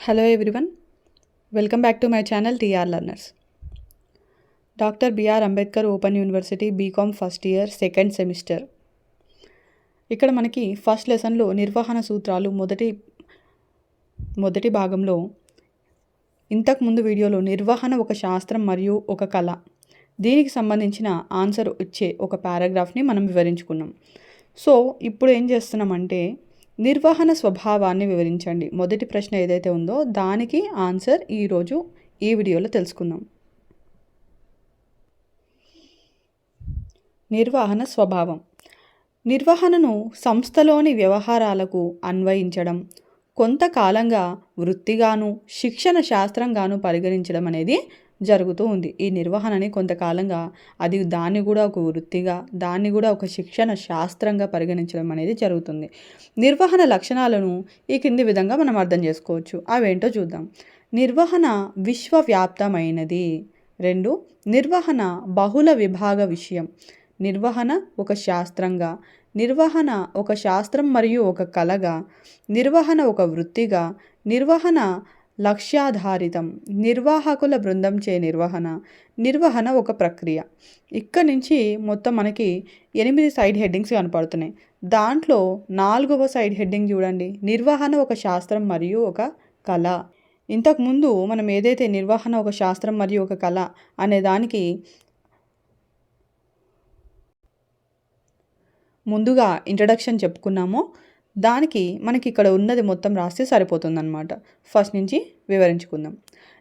Hello everyone welcome back to my channel TR learners doctor BR Ambedkar open university BCom first year second semester ఇక్కడ మనకి first లెసన్లో నిర్వహణ సూత్రాలు మొదటి మొదటి భాగంలో ఇంతకుముందు వీడియోలో నిర్వహణ ఒక శాస్త్రం మరియు ఒక కళ. దీనికి సంబంధించిన ఆన్సర్ వచ్చే ఒక పారాగ్రాఫ్ని మనం వివరించుకున్నాం. సో ఇప్పుడు ఏం చేస్తున్నామంటే నిర్వహణ స్వభావాన్ని వివరించండి. మొదటి ప్రశ్న ఏదైతే ఉందో దానికి ఆన్సర్ ఈరోజు ఈ వీడియోలో తెలుసుకుందాం. నిర్వహణ స్వభావం. నిర్వహణను సంస్థలోని వ్యవహారాలకు అన్వయించడం కొంతకాలంగా వృత్తిగాను శిక్షణ శాస్త్రంగాను పరిగణించడం అనేది జరుగుతూ ఉంది. ఈ నిర్వహణని కొంతకాలంగా అది దాన్ని కూడా ఒక వృత్తిగా దాన్ని కూడా ఒక శిక్షణ శాస్త్రంగా పరిగణించడం అనేది జరుగుతుంది. నిర్వహణ లక్షణాలను ఈ కింది విధంగా మనం అర్థం చేసుకోవచ్చు. అవేంటో చూద్దాం. నిర్వహణ విశ్వవ్యాప్తమైనది. రెండు నిర్వహణ బహుళ విభాగ విషయం. నిర్వహణ ఒక శాస్త్రంగా నిర్వహణ ఒక శాస్త్రం మరియు ఒక కళగా నిర్వహణ ఒక వృత్తిగా నిర్వహణ లక్ష్యాధారితం నిర్వాహకుల బృందం చే నిర్వహణ. నిర్వహణ ఒక ప్రక్రియ. ఇక్కడ నుంచి మొత్తం మనకి ఎనిమిది సైడ్ హెడ్డింగ్స్ కనపడుతున్నాయి. దాంట్లో నాలుగవ సైడ్ హెడ్డింగ్ చూడండి. నిర్వహణ ఒక శాస్త్రం మరియు ఒక కళ. ఇంతకుముందు మనం ఏదైతే నిర్వహణ ఒక శాస్త్రం మరియు ఒక కళ అనే దానికి ముందుగా ఇంట్రడక్షన్ చెప్పుకున్నామో దానికి మనకి ఇక్కడ ఉన్నది మొత్తం రాస్తే సరిపోతుందన్నమాట. ఫస్ట్ నుంచి వివరించుకుందాం.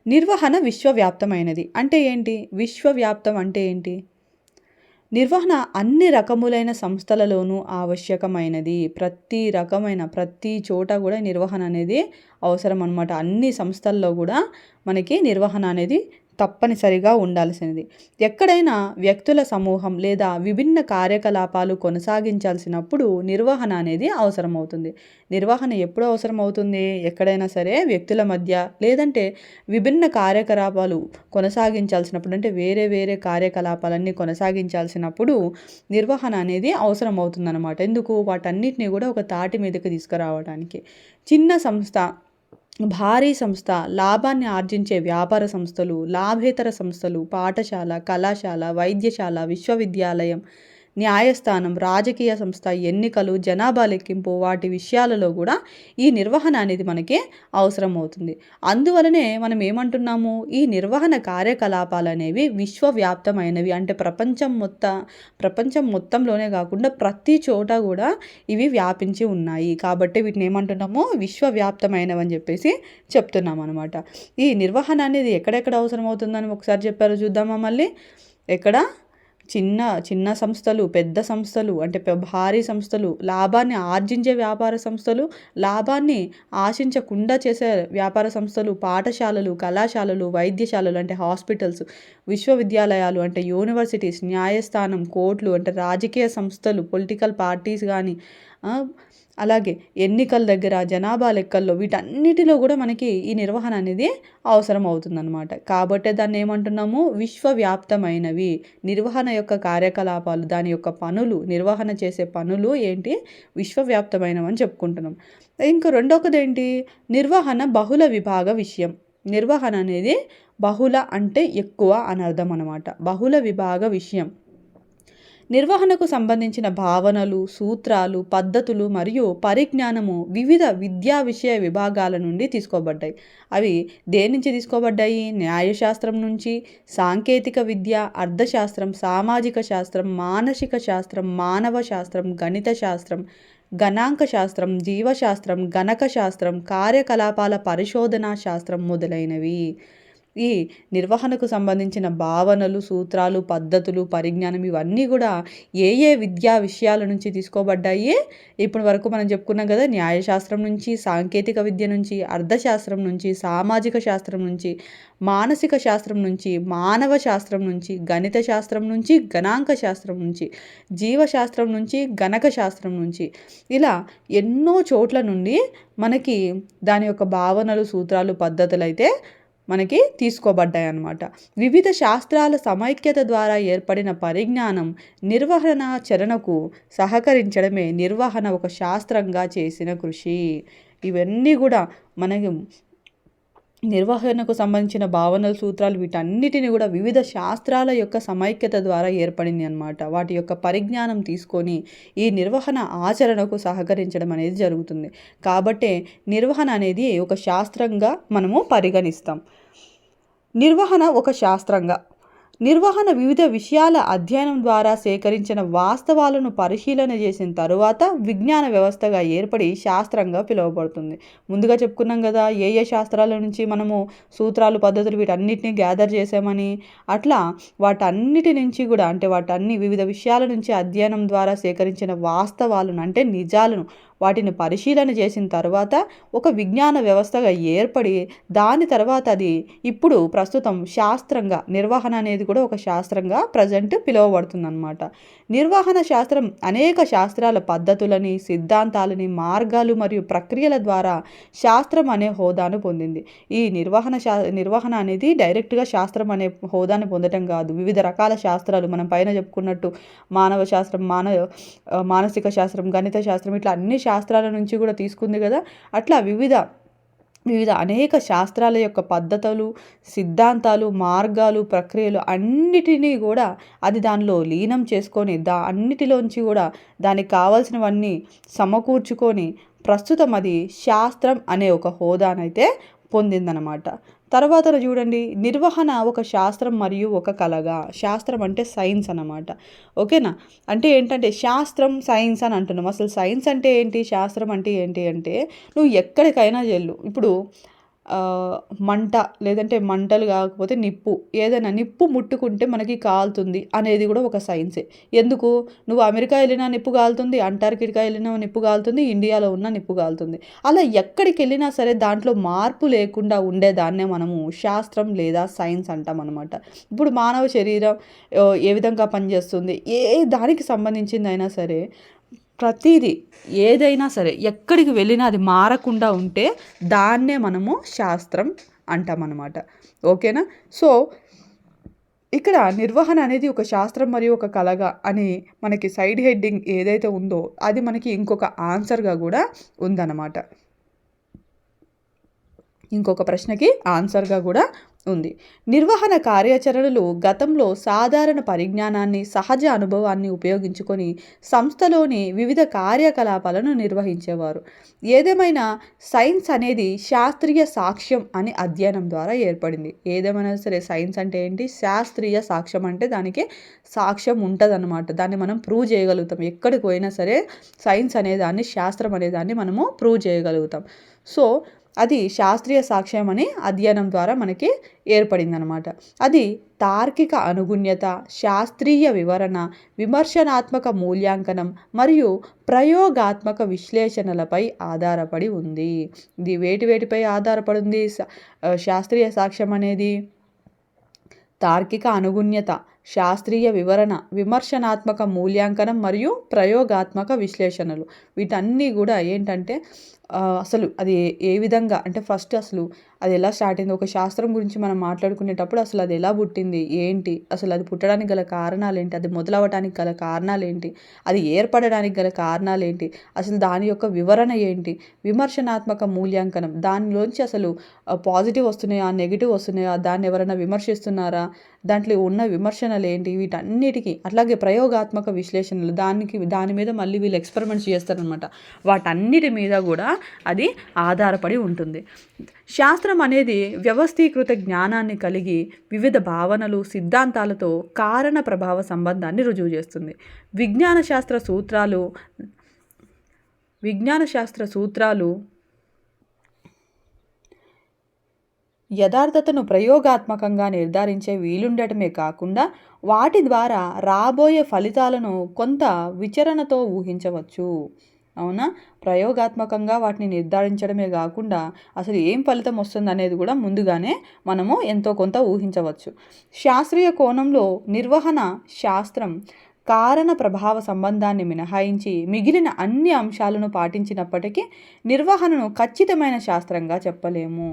నిర్వహణ విశ్వవ్యాప్తమైనది అంటే ఏంటి? విశ్వవ్యాప్తం అంటే ఏంటి? నిర్వహణ అన్ని రకములైన సంస్థలలోనూ ఆవశ్యకమైనది. ప్రతి రకమైన ప్రతి చోట కూడా నిర్వహణ అనేది అవసరం అనమాట అన్ని సంస్థల్లో కూడా మనకి నిర్వహణ అనేది తప్పనిసరిగా ఉండాల్సినది. ఎక్కడైనా వ్యక్తుల సమూహం లేదా విభిన్న కార్యకలాపాలు కొనసాగించాల్సినప్పుడు నిర్వహణ అనేది అవసరమవుతుంది. నిర్వహణ ఎప్పుడు అవసరమవుతుంది? ఎక్కడైనా సరే వ్యక్తుల మధ్య లేదంటే విభిన్న కార్యకలాపాలు కొనసాగించాల్సినప్పుడు అంటే వేరే వేరే కార్యకలాపాలన్నీ కొనసాగించాల్సినప్పుడు నిర్వహణ అనేది అవసరమవుతుందన్నమాట. ఎందుకు? వాటన్నిటిని కూడా ఒక తాటి మీదకి తీసుకురావడానికి. చిన్న సంస్థ భారీ సంస్థ లాభాన్ని ఆర్జించే వ్యాపార సంస్థలు లాభేతర సంస్థలు పాఠశాల కళాశాల వైద్యశాల విశ్వవిద్యాలయం న్యాయస్థానం రాజకీయ సంస్థ ఎన్నికలు జనాభా లెక్కింపు వాటి విషయాలలో కూడా ఈ నిర్వహణ అనేది మనకి అవసరం అవుతుంది అందువలనే మనం ఏమంటున్నాము? ఈ నిర్వహణ కార్యకలాపాలు అనేవి విశ్వవ్యాప్తమైనవి. అంటే ప్రపంచం మొత్త ప్రపంచం మొత్తంలోనే కాకుండా ప్రతి చోట కూడా ఇవి వ్యాపించి ఉన్నాయి. కాబట్టి వీటిని ఏమంటున్నాము? విశ్వవ్యాప్తమైనవి అని చెప్పేసి చెప్తున్నాం అనమాట ఈ నిర్వహణ అనేది ఎక్కడెక్కడ అవసరం అవుతుందని ఒకసారి చెప్పారో చూద్దామా మళ్ళీ? ఎక్కడ? చిన్న చిన్న సంస్థలు పెద్ద సంస్థలు అంటే భారీ సంస్థలు లాభాన్ని ఆర్జించే వ్యాపార సంస్థలు లాభాన్ని ఆశించకుండా చేసే వ్యాపార సంస్థలు పాఠశాలలు కళాశాలలు వైద్యశాలలు అంటే హాస్పిటల్స్ విశ్వవిద్యాలయాలు అంటే యూనివర్సిటీస్ న్యాయస్థానం కోర్టులు అంటే రాజకీయ సంస్థలు పొలిటికల్ పార్టీస్ కానీ అలాగే ఎన్నికల దగ్గర జనాభా లెక్కల్లో వీటన్నిటిలో కూడా మనకి ఈ నిర్వహణ అనేది అవసరం అవుతుందన్నమాట. కాబట్టి దాన్ని ఏమంటున్నాము? విశ్వవ్యాప్తమైనవి. నిర్వహణ యొక్క కార్యకలాపాలు దాని యొక్క పనులు నిర్వహణ చేసే పనులు ఏంటి? విశ్వవ్యాప్తమైనవి అని చెప్పుకుంటున్నాం. ఇంకా రెండొకది ఏంటి నిర్వహణ బహుళ విభాగ విషయం. నిర్వహణ అనేది బహుళ అంటే ఎక్కువ అని అర్థం అనమాట బహుళ విభాగ విషయం. నిర్వహణకు సంబంధించిన భావనలు సూత్రాలు పద్ధతులు మరియు పరిజ్ఞానము వివిధ విద్యా విషయ విభాగాల నుండి తీసుకోబడ్డాయి. అవి దేని నుంచి తీసుకోబడ్డాయి? న్యాయశాస్త్రం నుంచి సాంకేతిక విద్య అర్థశాస్త్రం సామాజిక శాస్త్రం మానసిక శాస్త్రం మానవ శాస్త్రం గణిత శాస్త్రం గణాంక శాస్త్రం జీవశాస్త్రం గణక శాస్త్రం కార్యకలాపాల పరిశోధనా శాస్త్రం మొదలైనవి. ఈ నిర్వహణకు సంబంధించిన భావనలు సూత్రాలు పద్ధతులు పరిజ్ఞానం ఇవన్నీ కూడా ఏ ఏ విద్యా విషయాల నుంచి తీసుకోబడ్డాయి? ఇప్పటి వరకు మనం చెప్పుకున్నాం కదా న్యాయశాస్త్రం నుంచి సాంకేతిక విద్య నుంచి అర్థశాస్త్రం నుంచి సామాజిక శాస్త్రం నుంచి మానసిక శాస్త్రం నుంచి మానవ శాస్త్రం నుంచి గణిత శాస్త్రం నుంచి గణాంక శాస్త్రం నుంచి జీవశాస్త్రం నుంచి గణక శాస్త్రం నుంచి. ఇలా ఎన్నో చోట్ల నుండి మనకి దాని యొక్క భావనలు సూత్రాలు పద్ధతులు అయితే మనకి తీసుకోబడ్డాయి అన్నమాట వివిధ శాస్త్రాల సమైక్యత ద్వారా ఏర్పడిన పరిజ్ఞానం నిర్వహణ చరణకు సహకరించడమే నిర్వహణ ఒక శాస్త్రంగా చేసిన కృషి. ఇవన్నీ కూడా మనకి నిర్వహణకు సంబంధించిన భావనలు సూత్రాలు వీటన్నిటిని కూడా వివిధ శాస్త్రాల యొక్క సమైక్యత ద్వారా ఏర్పడింది అనమాట వాటి యొక్క పరిజ్ఞానం తీసుకొని ఈ నిర్వహణ ఆచరణకు సహకరించడం అనేది జరుగుతుంది. కాబట్టే నిర్వహణ అనేది ఒక శాస్త్రంగా మనము పరిగణిస్తాం. నిర్వహణ ఒక శాస్త్రంగా నిర్వహణ వివిధ విషయాల అధ్యయనం ద్వారా సేకరించిన వాస్తవాలను పరిశీలన చేసిన తరువాత విజ్ఞాన వ్యవస్థగా ఏర్పడి శాస్త్రంగా పిలువబడుతుంది. ముందుగా చెప్పుకున్నాం కదా ఏ ఏ శాస్త్రాల నుంచి మనము సూత్రాలు పద్ధతులు వీటన్నిటిని గ్యాదర్ చేసామని అట్లా వాటన్నిటి నుంచి కూడా అంటే వాటన్ని వివిధ విషయాల నుంచి అధ్యయనం ద్వారా సేకరించిన వాస్తవాలను అంటే నిజాలను వాటిని పరిశీలన చేసిన తర్వాత ఒక విజ్ఞాన వ్యవస్థగా ఏర్పడి దాని తర్వాత అది ఇప్పుడు ప్రస్తుతం శాస్త్రంగా నిర్వహణ అనేది కూడా ఒక శాస్త్రంగా ప్రజెంట్ పిలువబడుతుందన్నమాట. నిర్వహణ శాస్త్రం అనేక శాస్త్రాల పద్ధతులని సిద్ధాంతాలని మార్గాలు మరియు ప్రక్రియల ద్వారా శాస్త్రం అనే హోదాను పొందింది. ఈ నిర్వహణ శా నిర్వహణ అనేది డైరెక్ట్గా శాస్త్రం అనే హోదాను పొందటం కాదు. వివిధ రకాల శాస్త్రాలు మనం పైన చెప్పుకున్నట్టు మానవ శాస్త్రం మానవ మానసిక శాస్త్రం గణిత శాస్త్రం ఇట్లా అన్ని శాస్త్రాల నుంచి కూడా తీసుకుంది కదా. అట్లా వివిధ వివిధ అనేక శాస్త్రాల యొక్క పద్ధతులు సిద్ధాంతాలు మార్గాలు ప్రక్రియలు అన్నిటినీ కూడా అది దానిలో లీనం చేసుకొని దా అన్నిటిలోంచి కూడా దానికి కావాల్సినవన్నీ సమకూర్చుకొని ప్రస్తుతం అది శాస్త్రం అనే ఒక హోదానైతే పొందిందనమాట. తర్వాత చూడండి నిర్వహణ ఒక శాస్త్రం మరియు ఒక కళగా. శాస్త్రం అంటే సైన్స్ అన్నమాట. ఓకేనా? అంటే ఏంటంటే శాస్త్రం సైన్స్ అని అంటున్నాం. అసలు సైన్స్ అంటే ఏంటి? శాస్త్రం అంటే ఏంటి అంటే నువ్వు ఎక్కడికైనా చెల్లు ఇప్పుడు మంట లేదంటే మంటలు కాకపోతే నిప్పు. ఏదైనా నిప్పు ముట్టుకుంటే మనకి కాలుతుంది అనేది కూడా ఒక సైన్సే ఎందుకు? నువ్వు అమెరికా వెళ్ళినా నిప్పు కాలుతుంది అంటార్కిటికా వెళ్ళినా నిప్పు కాలుతుంది ఇండియాలో ఉన్న నిప్పు కాలుతుంది. అలా ఎక్కడికి వెళ్ళినా సరే దాంట్లో మార్పు లేకుండా ఉండేదాన్నే మనము శాస్త్రం లేదా సైన్స్ అంటాం అనమాట ఇప్పుడు మానవ శరీరం ఏ విధంగా పనిచేస్తుంది? ఏ దానికి సంబంధించిందైనా సరే ప్రతిదీ ఏదైనా సరే ఎక్కడికి వెళ్ళినా అది మారకుండా ఉంటే దాన్నే మనము శాస్త్రం అంటామన్నమాట. ఓకేనా? సో ఇక్కడ నిర్వహణ అనేది ఒక శాస్త్రం మరియు ఒక కళగా అని మనకి సైడ్ హెడ్డింగ్ ఏదైతే ఉందో అది మనకి ఇంకొక ఆన్సర్గా కూడా ఉందన్నమాట. ఇంకొక ప్రశ్నకి ఆన్సర్గా కూడా ఉంది. నిర్వహణ కార్యాచరణలు గతంలో సాధారణ పరిజ్ఞానాన్ని సహజ అనుభవాన్ని ఉపయోగించుకొని సంస్థలోని వివిధ కార్యకలాపాలను నిర్వహించేవారు. ఏదేమైనా సైన్స్ అనేది శాస్త్రీయ సాక్ష్యం అని అధ్యయనం ద్వారా ఏర్పడింది. ఏదేమైనా సరే సైన్స్ అంటే ఏంటి? శాస్త్రీయ సాక్ష్యం అంటే దానికి సాక్ష్యం ఉంటుందన్నమాట. దాన్ని మనం ప్రూవ్ చేయగలుగుతాం. ఎక్కడికి పోయినా సరే సైన్స్ అనేదాన్ని శాస్త్రం అనేదాన్ని మనము ప్రూవ్ చేయగలుగుతాం. సో అది శాస్త్రీయ సాక్ష్యం అనే అధ్యయనం ద్వారా మనకి ఏర్పడిందనమాట. అది తార్కిక అనుగుణ్యత శాస్త్రీయ వివరణ విమర్శనాత్మక మూల్యాంకనం మరియు ప్రయోగాత్మక విశ్లేషణలపై ఆధారపడి ఉంది. ఇది వేటి వేటిపై ఆధారపడి ఉంది? శాస్త్రీయ సాక్ష్యం అనేది? తార్కిక అనుగుణ్యత శాస్త్రీయ వివరణ విమర్శనాత్మక మూల్యాంకనం మరియు ప్రయోగాత్మక విశ్లేషణలు. వీటన్నీ కూడా ఏంటంటే అసలు అది ఏ విధంగా అంటే ఫస్ట్ అసలు అది ఎలా స్టార్ట్ అయింది? ఒక శాస్త్రం గురించి మనం మాట్లాడుకునేటప్పుడు అసలు అది ఎలా పుట్టింది? ఏంటి? అసలు అది పుట్టడానికి గల కారణాలు ఏంటి అది మొదలవడానికి గల కారణాలు ఏంటి అది ఏర్పడడానికి గల కారణాలు ఏంటి అసలు దాని యొక్క వివరణ ఏంటి? విమర్శనాత్మక మూల్యాంకనం. దానిలోంచి అసలు పాజిటివ్ వస్తున్నాయా? నెగిటివ్ వస్తున్నాయా? దాన్ని ఎవరైనా విమర్శిస్తున్నారా? దాంట్లో ఉన్న విమర్శనలు ఏంటి? వీటన్నిటికీ అట్లాగే ప్రయోగాత్మక విశ్లేషణలు దానికి దాని మీద మళ్ళీ వీళ్ళు ఎక్స్పెరిమెంట్స్ చేస్తారనమాట వాటన్నిటి మీద కూడా అది ఆధారపడి ఉంటుంది. శాస్త్రం అనేది వ్యవస్థీకృత జ్ఞానాన్ని కలిగి వివిధ భావనలు సిద్ధాంతాలతో కారణ ప్రభావ సంబంధాన్ని రుజువు చేస్తుంది. విజ్ఞాన శాస్త్ర సూత్రాలు విజ్ఞాన శాస్త్ర సూత్రాలు యథార్థతను ప్రయోగాత్మకంగా నిర్ధారించే వీలుండటమే కాకుండా వాటి ద్వారా రాబోయే ఫలితాలను కొంత విచరణతో ఊహించవచ్చు. అవునా? ప్రయోగాత్మకంగా వాటిని నిర్ధారించడమే కాకుండా అసలు ఏం ఫలితం వస్తుంది అనేది కూడా ముందుగానే మనము ఎంతో కొంత ఊహించవచ్చు. శాస్త్రీయ కోణంలో నిర్వహణ శాస్త్రం కారణ ప్రభావ సంబంధాన్ని మినహాయించి మిగిలిన అన్ని అంశాలను పాటించినప్పటికీ నిర్వహణను ఖచ్చితమైన శాస్త్రంగా చెప్పలేము.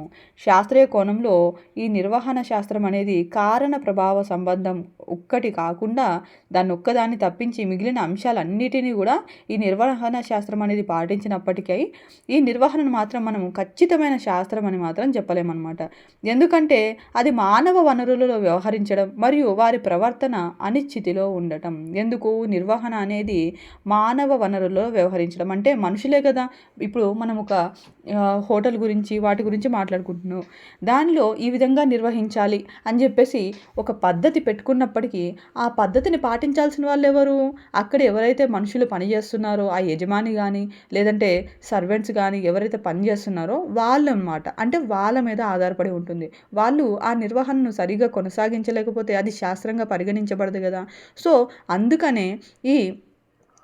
శాస్త్రీయ కోణంలో ఈ నిర్వహణ శాస్త్రం అనేది కారణ ప్రభావ సంబంధం ఒక్కటి కాకుండా దాన్ని ఒక్కదాన్ని తప్పించి మిగిలిన అంశాలన్నిటినీ కూడా ఈ నిర్వహణ శాస్త్రం అనేది పాటించినప్పటికీ ఈ నిర్వహణను మాత్రం మనం ఖచ్చితమైన శాస్త్రం అని మాత్రం చెప్పలేమన్నమాట. ఎందుకంటే అది మానవ వనరులలో వ్యవహరించడం మరియు వారి ప్రవర్తన అనిశ్చితిలో ఉండటం. ఎందుకు నిర్వహణ అనేది మానవ వనరుల్లో వ్యవహరించడం? అంటే మనుషులే కదా. ఇప్పుడు మనం ఒక హోటల్ గురించి వాటి గురించి మాట్లాడుకుంటున్నాం. దానిలో ఈ విధంగా నిర్వహించాలి అని చెప్పేసి ఒక పద్ధతి పెట్టుకున్నప్పటికీ ఆ పద్ధతిని పాటించాల్సిన వాళ్ళు ఎవరు అక్కడ ఎవరైతే మనుషులు పనిచేస్తున్నారో ఆ యజమాని కానీ లేదంటే సర్వెంట్స్ కానీ ఎవరైతే పని చేస్తున్నారో వాళ్ళు అనమాట అంటే వాళ్ళ మీద ఆధారపడి ఉంటుంది. వాళ్ళు ఆ నిర్వహణను సరిగా కొనసాగించలేకపోతే అది శాస్త్రంగా పరిగణించబడదు కదా. సో అందు అందుకనే ఈ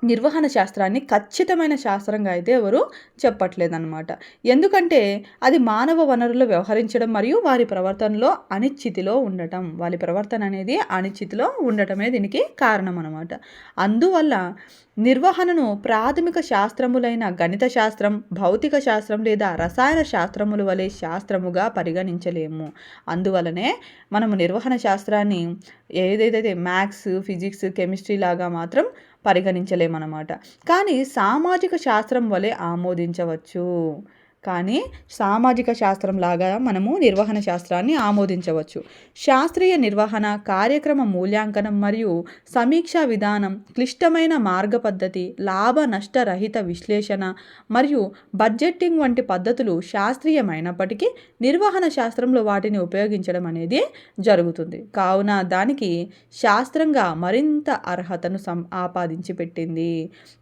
నిర్వహణ శాస్త్రాన్ని ఖచ్చితమైన శాస్త్రంగా అయితే ఎవరు చెప్పట్లేదన్నమాట. ఎందుకంటే అది మానవ వనరులు వ్యవహరించడం మరియు వారి ప్రవర్తనలో అనిశ్చితిలో ఉండటం. వారి ప్రవర్తన అనేది అనిశ్చితిలో ఉండటమే దీనికి కారణం అనమాట అందువల్ల నిర్వహణను ప్రాథమిక శాస్త్రములైన గణిత శాస్త్రం భౌతిక శాస్త్రం లేదా రసాయన శాస్త్రముల వలె శాస్త్రముగా పరిగణించలేము. అందువలనే మనము నిర్వహణ శాస్త్రాన్ని ఏదైతే మ్యాథ్స్ ఫిజిక్స్ కెమిస్ట్రీ లాగా మాత్రం పరిగణించలేమన్నమాట. కానీ సామాజిక శాస్త్రం వలె ఆమోదించవచ్చు. కానీ సామాజిక శాస్త్రం లాగా మనము నిర్వహణ శాస్త్రాన్ని ఆమోదించవచ్చు. శాస్త్రీయ నిర్వహణ కార్యక్రమ మూల్యాంకనం మరియు సమీక్షా విధానం క్లిష్టమైన మార్గ పద్ధతి లాభ నష్టరహిత విశ్లేషణ మరియు బడ్జెట్టింగ్ వంటి పద్ధతులు శాస్త్రీయమైనప్పటికీ నిర్వహణ శాస్త్రంలో వాటిని ఉపయోగించడం అనేది జరుగుతుంది. కావున దానికి శాస్త్రంగా మరింత అర్హతను సం ఆపాదించి పెట్టింది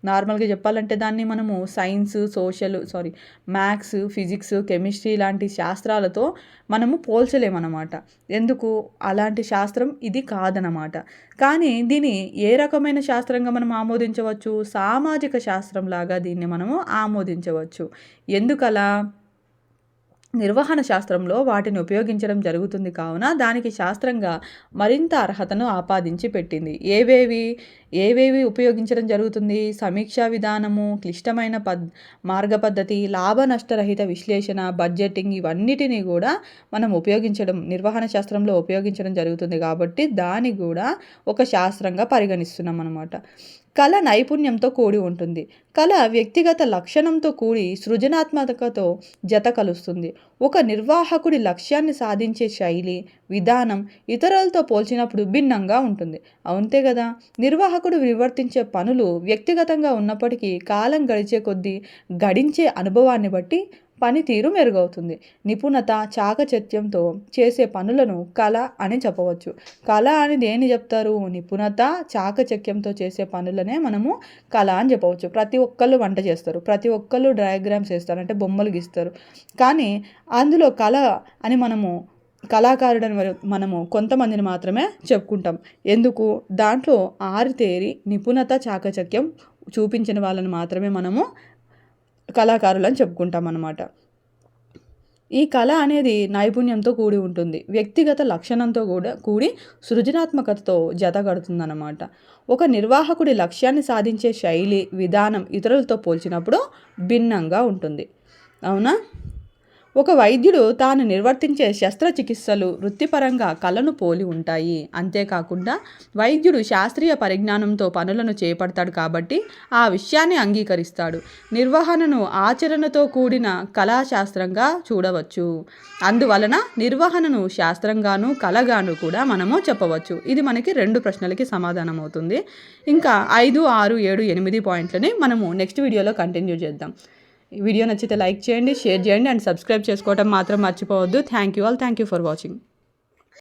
నార్మల్గా చెప్పాలంటే దాన్ని మనము science social sorry maths maths physics chemistry లాంటి శాస్త్రాలతో మనము పోల్చలేమన్నమాట. ఎందుకు? అలాంటి శాస్త్రం ఇది కాదనమాట కానీ దీన్ని ఏ రకమైన శాస్త్రంగా మనం ఆమోదించవచ్చు? సామాజిక శాస్త్రం లాగా దీన్ని మనము ఆమోదించవచ్చు. ఎందుకలా? నిర్వహణ శాస్త్రంలో వాటిని ఉపయోగించడం జరుగుతుంది కావున దానికి శాస్త్రంగా మరింత అర్హతను ఆపాదించి పెట్టింది. ఏవేవి? ఏవేవి ఉపయోగించడం జరుగుతుంది? సమీక్షా విధానము క్లిష్టమైన పద్ మార్గ పద్ధతి లాభ నష్టరహిత విశ్లేషణ బడ్జెటింగ్ ఇవన్నిటినీ కూడా మనం ఉపయోగించడం నిర్వహణ శాస్త్రంలో ఉపయోగించడం జరుగుతుంది కాబట్టి దాన్ని కూడా ఒక శాస్త్రంగా పరిగణిస్తున్నాం అనమాట కళ నైపుణ్యంతో కూడి ఉంటుంది. కళ వ్యక్తిగత లక్షణంతో కూడి సృజనాత్మకతో జత కలుస్తుంది. ఒక నిర్వాహకుడి లక్ష్యాన్ని సాధించే శైలి విధానం ఇతరులతో పోల్చినప్పుడు భిన్నంగా ఉంటుంది. అంతే కదా? నిర్వాహకుడు నిర్వర్తించే పనులు వ్యక్తిగతంగా ఉన్నప్పటికీ కాలం గడిచే కొద్దీ గడించే అనుభవాన్ని బట్టి పనితీరు మెరుగవుతుంది. నిపుణత చాకచత్యంతో చేసే పనులను కళ అని చెప్పవచ్చు. కళ అని దేని చెప్తారు? నిపుణత చాకచక్యంతో చేసే పనులనే మనము కళ అని చెప్పవచ్చు. ప్రతి ఒక్కళ్ళు వంట చేస్తారు. ప్రతి ఒక్కళ్ళు డయాగ్రామ్స్ వేస్తారు. అంటే బొమ్మలు గీస్తారు. కానీ అందులో కళ అని మనము కళాకారుడని మనము కొంతమందిని మాత్రమే చెప్పుకుంటాం. ఎందుకు? దాంట్లో ఆరితేరి నిపుణత చాకచక్యం చూపించిన వాళ్ళని మాత్రమే మనము కళాకారులని చెప్పుకుంటాం అన్నమాట ఈ కళ అనేది నైపుణ్యంతో కూడి ఉంటుంది. వ్యక్తిగత లక్షణంతో కూడా కూడి సృజనాత్మకతతో జతగడుతుందన్నమాట ఒక నిర్వాహకుడి లక్ష్యాన్ని సాధించే శైలి విధానం ఇతరులతో పోల్చినప్పుడు భిన్నంగా ఉంటుంది. అవునా? ఒక వైద్యుడు తాను నిర్వర్తించే శస్త్రచికిత్సలు వృత్తిపరంగా కళను పోలి ఉంటాయి. అంతేకాకుండా వైద్యుడు శాస్త్రీయ పరిజ్ఞానంతో పనులను చేపడతాడు కాబట్టి ఆ విషయాన్ని అంగీకరిస్తాడు. నిర్వహణను ఆచరణతో కూడిన కళాశాస్త్రంగా చూడవచ్చు. అందువలన నిర్వహణను శాస్త్రంగాను కళగాను కూడా మనము చెప్పవచ్చు. ఇది మనకి రెండు ప్రశ్నలకి సమాధానం అవుతుంది ఇంకా ఐదు ఆరు ఏడు ఎనిమిది పాయింట్లని మనము నెక్స్ట్ వీడియోలో కంటిన్యూ చేద్దాం. వీడియో నచ్చితే లైక్ చేయండి షేర్ చేయండి అండ్ సబ్స్క్రైబ్ చేసుకోవడం మాత్రం మర్చిపోవద్దు. Thank you all thank you for watching